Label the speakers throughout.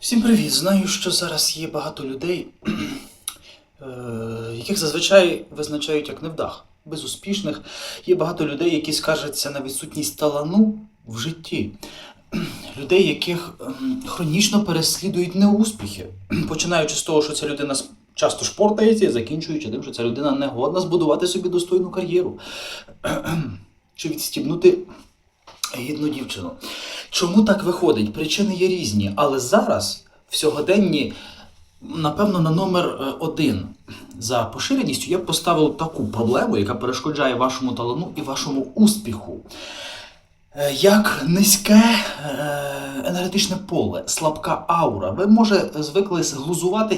Speaker 1: Всім привіт! Знаю, що зараз є багато людей, е, яких зазвичай визначають як невдах, безуспішних. Є багато людей, які скаржаться на відсутність талану в житті. Людей, яких ем, хронічно переслідують неуспіхи, починаючи з того, що ця людина часто шпортається, і закінчуючи тим, що ця людина не годна збудувати собі достойну кар'єру. Чи відстібнути гідну дівчину. Чому так виходить? Причини є різні, але зараз, в сьогоденні, напевно, на номер е, один за поширеністю я б поставив таку проблему, яка перешкоджає вашому талану і вашому успіху. Е, Як низьке е, енергетичне поле, слабка аура. Ви може звикли глузувати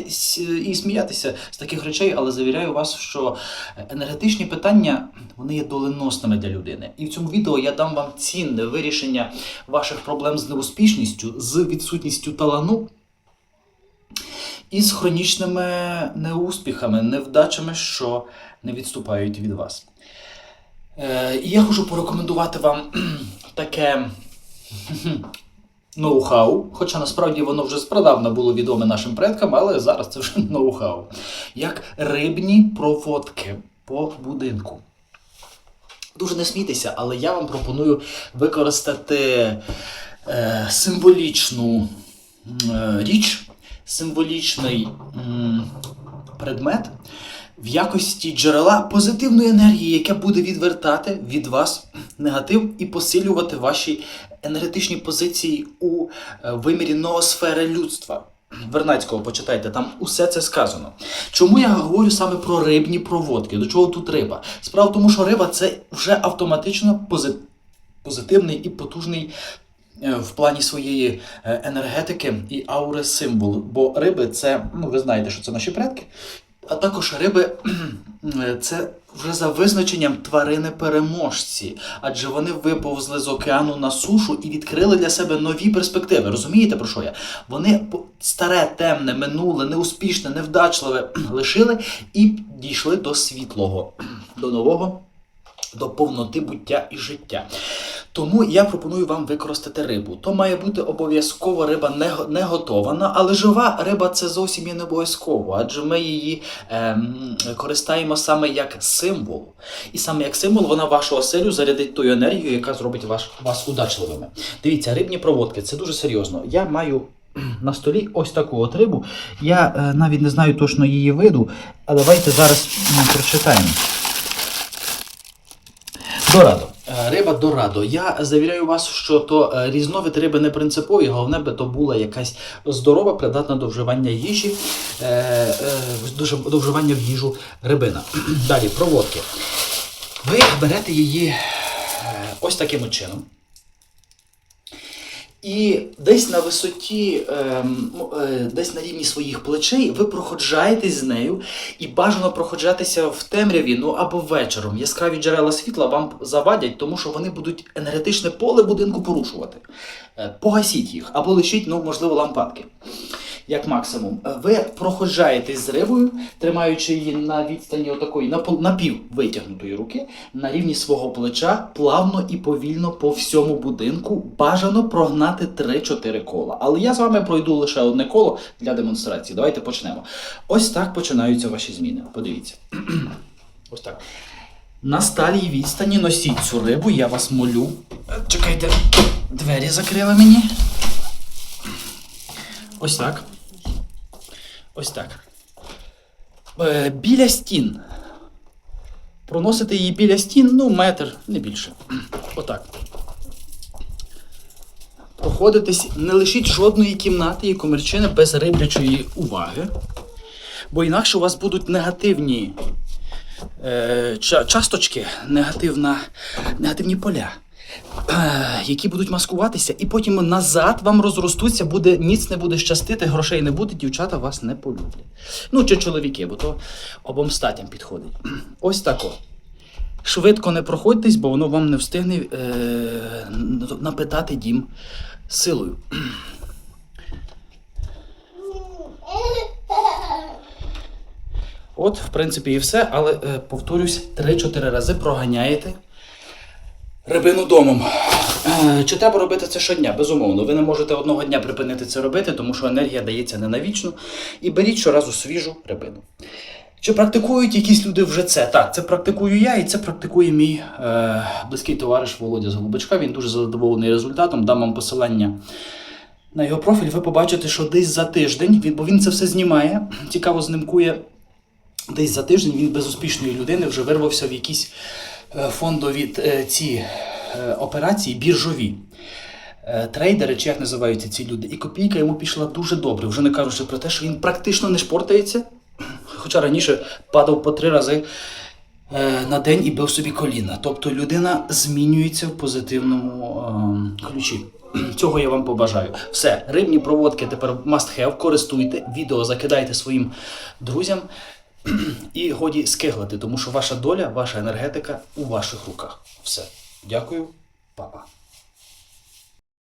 Speaker 1: і сміятися з таких речей, але завіряю вас, що енергетичні питання вони є доленосними для людини. І в цьому відео я дам вам цінне вирішення ваших проблем з неуспішністю, з відсутністю талану і з хронічними неуспіхами, невдачами, що не відступають від вас. Е, і я хочу порекомендувати вам таке ноу-хау, хоча насправді воно вже спрадавна було відоме нашим предкам, але зараз це вже ноу-хау. Як рибні проводки по будинку. Дуже не смійтеся, але я вам пропоную використати е, символічну е, річ, символічний м, предмет в якості джерела позитивної енергії, яке буде відвертати від вас негатив і посилювати ваші енергетичні позиції у е, вимірі ноосфери людства. Вернацького почитайте, там усе це сказано. Чому я говорю саме про рибні проводки? До чого тут риба? Справа в тому, що риба це вже автоматично позитивний і потужний е, в плані своєї е, енергетики і аури символ. Бо риби це, ну ви знаєте, що це наші предки. А також риби це вже за визначенням тварини переможці, адже вони виповзли з океану на сушу і відкрили для себе нові перспективи. Розумієте про що я? Вони старе, темне, минуле, неуспішне, невдачливе лишили і дійшли до світлого, до нового, до повноти буття і життя. Тому я пропоную вам використати рибу. То має бути обов'язково риба не, не готована, але жива риба це зовсім є не обов'язково, адже ми її ем, користаємо саме як символ. І саме як символ вона вашу оселю зарядить тою енергією, яка зробить ваш, вас удачливими. Дивіться, рибні проводки це дуже серйозно. Я маю на столі ось таку от рибу. Я е, навіть не знаю точно її виду, а давайте зараз м, прочитаємо. Дорадо. Е, Риба дорадо. Я завіряю вас, що то е, різновид риби не принциповий, головне би то була якась здорова, придатна до вживання їжі, е, до вживання в їжу рибина. Далі, проводки. Ви берете її ось таким чином. І десь на висоті, ем, е, десь на рівні своїх плечей ви проходжаєтесь з нею і бажано проходжатися в темряві, ну або вечором. Яскраві джерела світла вам завадять, тому що вони будуть енергетичне поле будинку порушувати. Е, Погасіть їх або лишіть, ну, можливо, лампадки. Як максимум, Е, ви проходжаєтесь з рибою, тримаючи її на відстані отакої напів витягнутої руки на рівні свого плеча, плавно і повільно по всьому будинку. Бажано прогнати 3-4 кола. Але я з вами пройду лише одне коло для демонстрації. Давайте почнемо. Ось так починаються ваші зміни. Подивіться. Ось так. На сталій відстані носіть цю рибу, я вас молю. Е, Чекайте, двері закрили мені. Ось так. Ось так. Е, біля стін. Проносити її біля стін, ну, метр, не більше. Отак. Проходитесь, не лишіть жодної кімнати і комірчини без риблячої уваги. Бо інакше у вас будуть негативні е, часточки, негативна, негативні поля, які будуть маскуватися, і потім назад вам розростуться, буде, ніц не буде щастити, грошей не буде, дівчата вас не полюблять. Ну, чи чоловіки, бо то обом статям підходить. Ось тако. Швидко не проходьтесь, бо воно вам не встигне е, напитати дім силою. От, в принципі, і все, але е, повторюсь, 3-4 рази проганяєте рибину домом. Е, Чи треба робити це щодня? Безумовно. Ви не можете одного дня припинити це робити, тому що енергія дається не навічно. І беріть щоразу свіжу рибину. Чи практикують якісь люди вже це? Так, це практикую я, і це практикує мій е, близький товариш Володя з Голубочка. Він дуже задоволений результатом. Дам вам посилання на його профіль. Ви побачите, що десь за тиждень, він, бо він це все знімає, цікаво знімкує. Десь за тиждень він без успішної людини вже вирвався в якісь фондові е, ці е, операції біржові. Е, Трейдери, чи як називаються ці люди, і копійка йому пішла дуже добре, вже не кажучи про те, що він практично не шпортається, хоча раніше падав по три рази е, на день і бив собі коліна. Тобто людина змінюється в позитивному е, ключі. Цього я вам побажаю. Все, рибні проводки тепер must have, користуйте, відео закидайте своїм друзям і годі скиглити, тому що ваша доля, ваша енергетика у ваших руках. Все. Дякую, папа.